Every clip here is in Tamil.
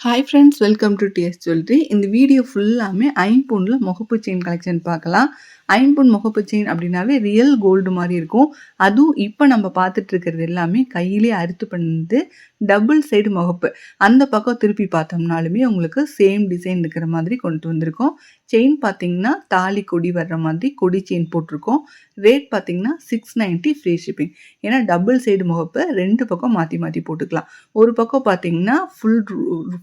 Hi friends welcome to TS jewellery இந்த வீடியோ ஃபுல்லாமே ஐம்பூனில் முகப்பு செயின் கலெக்ஷன் பார்க்கலாம். ஐம்பொன் முகப்பு செயின் அப்படின்னாவே ரியல் கோல்டு மாதிரி இருக்கும். அதுவும் இப்போ நம்ம பார்த்துட்டு இருக்கிறது எல்லாமே கையிலே அறுத்து பண்ணது டபுள் சைடு முகப்பு. அந்த பக்கம் திருப்பி பார்த்தோம்னாலுமே உங்களுக்கு சேம் டிசைன் இருக்கிற மாதிரி கொண்டு வந்திருக்கோம். செயின் பார்த்தீங்கன்னா தாலி கொடி வர்ற மாதிரி கொடி செயின் போட்டிருக்கோம். ரேட் பார்த்தீங்கன்னா சிக்ஸ் நைன்ட்டி ஃப்ரீ ஷிப்பிங் ஏன்னா டபுள் சைடு முகப்பு ரெண்டு பக்கம் மாற்றி மாற்றி போட்டுக்கலாம். ஒரு பக்கம் பார்த்தீங்கன்னா ஃபுல்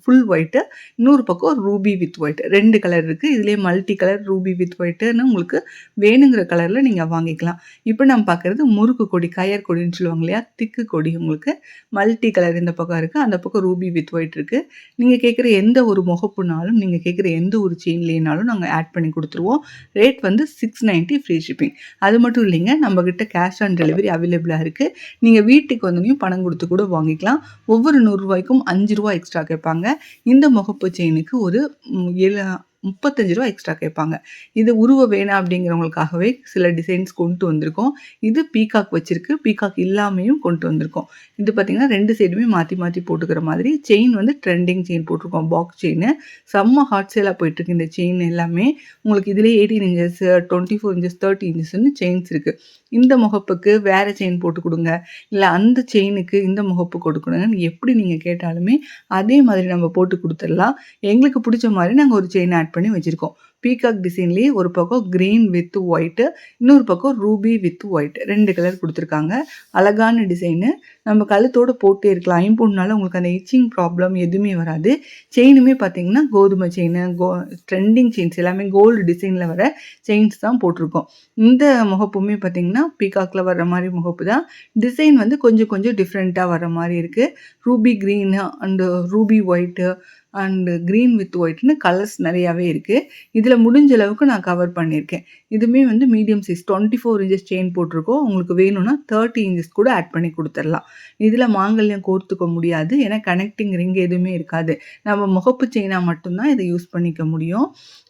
ஃபுல் ஒயிட்டு இன்னொரு பக்கம் ரூபி வித் ஒயிட் ரெண்டு கலர் இருக்குது இதுலேயே மல்டி கலர் ரூபி வித் ஒயிட்டுன்னு உங்களுக்கு வேணுங்கிற கலரில் நீங்கள் வாங்கிக்கலாம். இப்போ நம்ம பார்க்குறது முறுக்கு கொடி கயர் கொடின்னு சொல்லுவாங்க இல்லையா? திக்கு கொடி உங்களுக்கு. மல்டி கலர் இந்த பக்கம் இருக்குது அந்த பக்கம் ரூபி வித் ஒயிட் இருக்குது நீங்கள் கேட்குற எந்த ஒரு முகப்புனாலும் நீங்கள் கேட்குற எந்த ஒரு செயின்லேனாலும் நாங்கள் ஆட் பண்ணி கொடுத்துருவோம். ரேட் வந்து சிக்ஸ் நைன்ட்டி ஃப்ரீ ஷிப்பிங் அது மட்டும் இல்லைங்க நம்மக்கிட்ட கேஷ் ஆன் டெலிவரி அவைலபிளாக இருக்குது நீங்கள் வீட்டுக்கு வந்தோடனையும் பணம் கொடுத்து கூட வாங்கிக்கலாம். ஒவ்வொரு நூறுரூவாய்க்கும் அஞ்சு ரூபா எக்ஸ்ட்ரா கேட்பாங்க. இந்த முகப்பு செயினுக்கு ஒரு ஏழு முப்பத்தஞ்சு ரூபா எக்ஸ்ட்ரா கேட்பாங்க. இது உருவ வேணாம் அப்படிங்கிறவங்களுக்காகவே சில டிசைன்ஸ் கொண்டு வந்திருக்கோம். இது பீகாக் வச்சிருக்கு. பீகாக் இல்லாமையும் கொண்டு வந்திருக்கோம். இது பார்த்திங்கன்னா ரெண்டு சைடுமே மாற்றி மாற்றி போட்டுக்கிற மாதிரி. செயின் வந்து ட்ரெண்டிங் செயின் போட்டிருக்கோம். பாக்ஸ் செயின் செம்ம ஹாட் சேலாக போயிட்டுருக்கு இந்த செயின் எல்லாமே. உங்களுக்கு இதிலே eighteen inches twenty four inches thirty இன்ச்சஸ்ன்னு chains இருக்குது இந்த முகப்புக்கு வேறு செயின் போட்டு கொடுங்க. இல்லை அந்த செயினுக்கு இந்த முகப்பு கொடுக்கணுங்கன்னு எப்படி நீங்கள் கேட்டாலுமே அதே மாதிரி நம்ம போட்டு கொடுத்துடலாம். எங்களுக்கு பிடிச்ச மாதிரி நாங்கள் ஒரு செயின் ஆட் பண்ணி வச்சுருக்கோம். பீகாக் டிசைன்லேயே ஒரு பக்கம் க்ரீன் வித் ஒயிட்டு இன்னொரு பக்கம் ரூபி வித் ஒயிட் ரெண்டு கலர் கொடுத்துருக்காங்க. அழகான டிசைனு நம்ம கழுத்தோடு போட்டே இருக்கலாம். ஐம்பொண்ணுனால உங்களுக்கு அந்த இச்சிங் ப்ராப்ளம் எதுவுமே வராது. செயினுமே பார்த்தீங்கன்னா கோதுமை செயின் கோ ட்ரெண்டிங் செயின்ஸ் எல்லாமே கோல்டு டிசைனில் வர செயின்ஸ் தான் போட்டிருக்கோம். இந்த முகப்புமே பார்த்தீங்கன்னா பீகாக்கில் வர்ற மாதிரி முகப்பு தான். டிசைன் வந்து கொஞ்சம் கொஞ்சம் டிஃப்ரெண்ட்டாக வர மாதிரி இருக்குது ruby green and ruby white and green with ஒயிட்னு colours நிறையாவே இருக்குது இதில் முடிஞ்ச அளவுக்கு நான் கவர் பண்ணியிருக்கேன். இதுவுமே வந்து medium size twenty four inches chain போட்டிருக்கோம். உங்களுக்கு வேணும்னா தேர்ட்டி இன்ச்சஸ் கூட ஆட் பண்ணி கொடுத்துடலாம். இதில் மாங்கல்யம் கோர்த்துக்க முடியாது. ஏன்னா கனெக்டிங் ரிங் எதுவுமே இருக்காது. நம்ம முகப்பு செயினாக மட்டும்தான் இதை யூஸ் பண்ணிக்க முடியும்.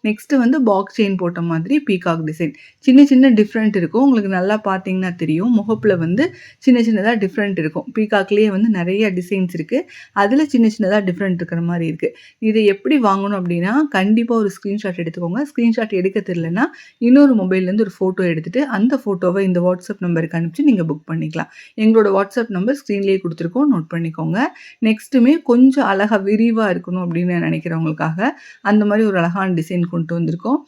நெக்ஸ்ட்டு வந்து பாக்ஸ் செயின் போட்ட மாதிரி பீகாக் டிசைன் சின்ன சின்ன டிஃப்ரெண்ட் இருக்கும். உங்களுக்கு நல்லா பார்த்தீங்கன்னா தெரியும். முகப்பில் வந்து சின்ன சின்னதாக டிஃப்ரெண்ட் இருக்கும். பீகாக்லேயே வந்து நிறைய டிசைன்ஸ் இருக்குது அதில் சின்ன சின்னதாக டிஃப்ரெண்ட் இருக்கிற மாதிரி இருக்குது இதை எப்படி வாங்கணும் அப்படின்னா கண்டிப்பாக ஒரு ஸ்க்ரீன்ஷாட் எடுத்துக்கோங்க. ஸ்க்ரீன்ஷாட் எடுக்க தெரிலனா இன்னொரு மொபைல்லேருந்து ஒரு ஃபோட்டோ எடுத்துகிட்டு அந்த ஃபோட்டோவை இந்த வாட்ஸ்அப் நம்பருக்கு அனுப்பிச்சு நீங்கள் புக் பண்ணிக்கலாம். எங்களோட வாட்ஸ்அப் நம்பர் ஸ்க்ரீன்லேயே கொடுத்துருக்கோம். நோட் பண்ணிக்கோங்க. நெக்ஸ்ட்டுமே கொஞ்சம் அழகாக விரிவாக இருக்கணும் அப்படின்னு நினைக்கிறவங்களுக்காக அந்த மாதிரி ஒரு அழகான டிசைன் கொண்டு வந்திருக்கோம்.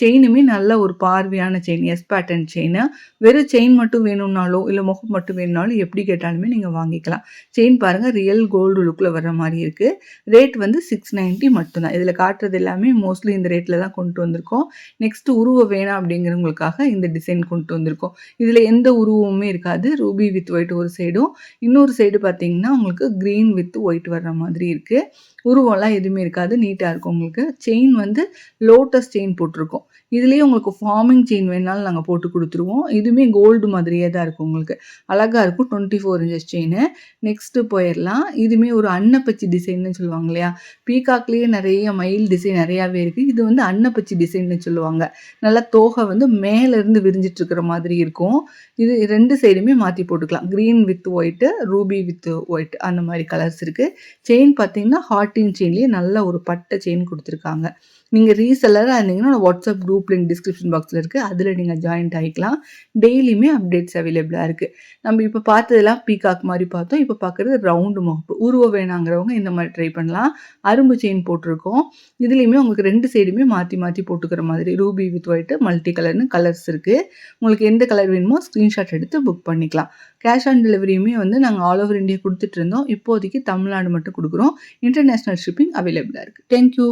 செயினுமே நல்ல ஒரு பார்வையான செயின் எஸ் பேட்டர்ன் செயின். வெறும் செயின் மட்டும் வேணும்னாலோ இல்லை முகம் மட்டும் வேணும்னாலும் எப்படி கேட்டாலுமே நீங்கள் வாங்கிக்கலாம். செயின் பாருங்கள் ரியல் கோல்டு லுக்கில் வர மாதிரி இருக்குது ரேட் வந்து சிக்ஸ் நைன்ட்டி மட்டும்தான். இதில் காட்டுறது எல்லாமே மோஸ்ட்லி இந்த ரேட்டில் தான் கொண்டு வந்திருக்கோம். நெக்ஸ்ட்டு உருவம் வேணாம் அப்படிங்கிறவங்களுக்காக இந்த டிசைன் கொண்டு வந்திருக்கோம். இதில் எந்த உருவமுமே இருக்காது. ரூபி வித் ஒயிட் ஒரு சைடும் இன்னொரு சைடு பார்த்தீங்கன்னா உங்களுக்கு க்ரீன் வித் ஒயிட் வர்ற மாதிரி இருக்குது உருவம்லாம் எதுவுமே இருக்காது. நீட்டாக இருக்கும் உங்களுக்கு. செயின் வந்து லோட்டஸ் செயின் போட்டிருக்கோம். இதுலேயே உங்களுக்கு ஃபார்மிங் செயின் வேணாலும் நாங்கள் போட்டு கொடுத்துருவோம். இதுவுமே கோல்டு மாதிரியே தான் இருக்கும் உங்களுக்கு. அழகாக இருக்கும். Twenty four inches chain next போயிடலாம் இதுவுமே ஒரு அன்னப்பச்சி டிசைன்னு சொல்லுவாங்க இல்லையா? பீகாக்லேயே நிறைய மயில் டிசைன் நிறையாவே இருக்குது இது வந்து அன்னப்பச்சி டிசைன்னு சொல்லுவாங்க. நல்லா தோகை வந்து மேலேருந்து விரிஞ்சிட்டு இருக்கிற மாதிரி இருக்கும். இது ரெண்டு சைடுமே மாற்றி போட்டுக்கலாம். Green with white ruby with white அந்த மாதிரி கலர்ஸ் இருக்குது செயின் பார்த்தீங்கன்னா ஹாட்டின் செயின்லேயே நல்ல ஒரு பட்டை செயின் கொடுத்துருக்காங்க. நீங்கள் ரீசெல்லராக இருந்தீங்கன்னா வாட்ஸ்அப் குரூப் லிங்க் டிஸ்கிரிப்ஷன் பாக்ஸில் இருக்குது அதில் நீங்கள் ஜாயின்ட் ஆகிக்கலாம் டெய்லியுமே அப்டேட்ஸ் அவைலபிளாக இருக்குது நம்ம இப்போ பார்த்ததெல்லாம் பீகாக் மாதிரி பார்த்தோம். இப்போ பார்க்குறது ரவுண்டு முகப்பு உருவ வேணாங்கிறவங்க இந்த மாதிரி ட்ரை பண்ணலாம். அரும்பு செயின் போட்டிருக்கோம். இதுலேயுமே உங்களுக்கு ரெண்டு சைடுமே மாற்றி மாற்றி போட்டுக்கிற மாதிரி ரூபி வித் ஒயிட்டு மல்டி கலர்னு கலர்ஸ் இருக்குது உங்களுக்கு எந்த கலர் வேணுமோ ஸ்க்ரீன்ஷாட் எடுத்து புக் பண்ணிக்கலாம். கேஷ் ஆன் டெலிவரியுமே வந்து நாங்கள் ஆல் ஓவர் இந்தியா கொடுத்துட்டு இருந்தோம். இப்போதைக்கு தமிழ்நாடு மட்டும் கொடுக்குறோம். இன்டர்நேஷ்னல் ஷிப்பிங் அவைலபிளாக இருக்குது தேங்க்யூ